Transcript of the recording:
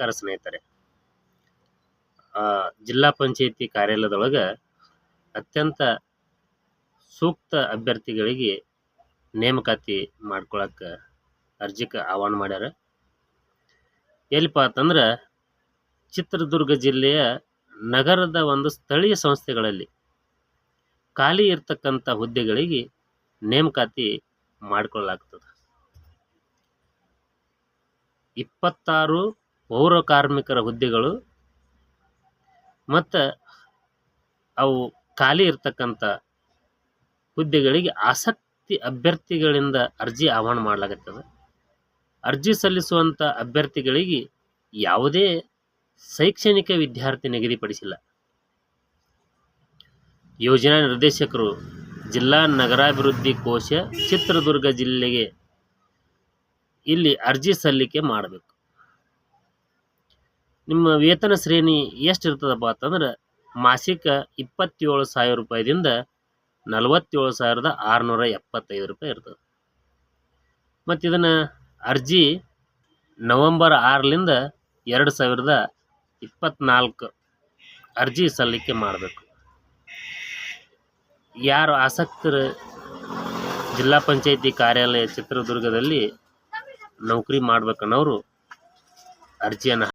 ನಮಸ್ಕಾರ ಸ್ನೇಹಿತರೆ ಜಿಲ್ಲಾ ಪಂಚಾಯತಿ ಕಾರ್ಯಾಲಯದೊಳಗೆ ಅತ್ಯಂತ ಸೂಕ್ತ ಅಭ್ಯರ್ಥಿಗಳಿಗೆ ನೇಮಕಾತಿ ಮಾಡ್ಕೊಳಕ್ಕೆ ಅರ್ಜಿಗೆ ಆಹ್ವಾನ ಮಾಡ್ಯಾರ. ಎಲ್ಲಿಪ್ಪ ಅಂತಂದ್ರೆ ಚಿತ್ರದುರ್ಗ ಜಿಲ್ಲೆಯ ನಗರದ ಒಂದು ಸ್ಥಳೀಯ ಸಂಸ್ಥೆಗಳಲ್ಲಿ ಖಾಲಿ ಇರ್ತಕ್ಕಂಥ ಹುದ್ದೆಗಳಿಗೆ ನೇಮಕಾತಿ ಮಾಡಿಕೊಳ್ಳಲಾಗ್ತದೆ ಇಪ್ಪತ್ತಾರು ಪೌರ ಕಾರ್ಮಿಕರ ಹುದ್ದೆಗಳು ಮತ್ತು ಅವು ಖಾಲಿ ಇರ್ತಕ್ಕಂಥ ಹುದ್ದೆಗಳಿಗೆ ಆಸಕ್ತಿ ಅಭ್ಯರ್ಥಿಗಳಿಂದ ಅರ್ಜಿ ಆಹ್ವಾನ ಮಾಡಲಾಗುತ್ತದೆ. ಅರ್ಜಿ ಸಲ್ಲಿಸುವಂಥ ಅಭ್ಯರ್ಥಿಗಳಿಗೆ ಯಾವುದೇ ಶೈಕ್ಷಣಿಕ ವಿದ್ಯಾರ್ಥಿ ನಿಗದಿಪಡಿಸಿಲ್ಲ. ಯೋಜನಾ ನಿರ್ದೇಶಕರು ಜಿಲ್ಲಾ ನಗರಾಭಿವೃದ್ಧಿ ಕೋಶ ಚಿತ್ರದುರ್ಗ ಜಿಲ್ಲೆಗೆ ಇಲ್ಲಿ ಅರ್ಜಿ ಸಲ್ಲಿಕೆ ಮಾಡಬೇಕು. ನಿಮ್ಮ ವೇತನ ಶ್ರೇಣಿ ಎಷ್ಟು ಇರ್ತದಪ್ಪ ಅಂತಂದ್ರೆ ಮಾಸಿಕ ಇಪ್ಪತ್ತೇಳು ಸಾವಿರ ರೂಪಾಯಿದಿಂದ ನಲವತ್ತೇಳು ಸಾವಿರದ ಆರುನೂರ ಎಪ್ಪತ್ತೈದು ರೂಪಾಯಿ ಇರ್ತದೆ. ಮತ್ತು ಇದನ್ನು ಅರ್ಜಿ ನವಂಬರ್ ಆರರಿಂದ ಎರಡು ಸಾವಿರದ ಇಪ್ಪತ್ನಾಲ್ಕು ಅರ್ಜಿ ಸಲ್ಲಿಕೆ ಮಾಡಬೇಕು. ಯಾರು ಆಸಕ್ತರು ಜಿಲ್ಲಾ ಪಂಚಾಯಿತಿ ಕಾರ್ಯಾಲಯ ಚಿತ್ರದುರ್ಗದಲ್ಲಿ ನೌಕರಿ ಮಾಡ್ಬೇಕನ್ನೋರು ಅರ್ಜಿಯನ್ನು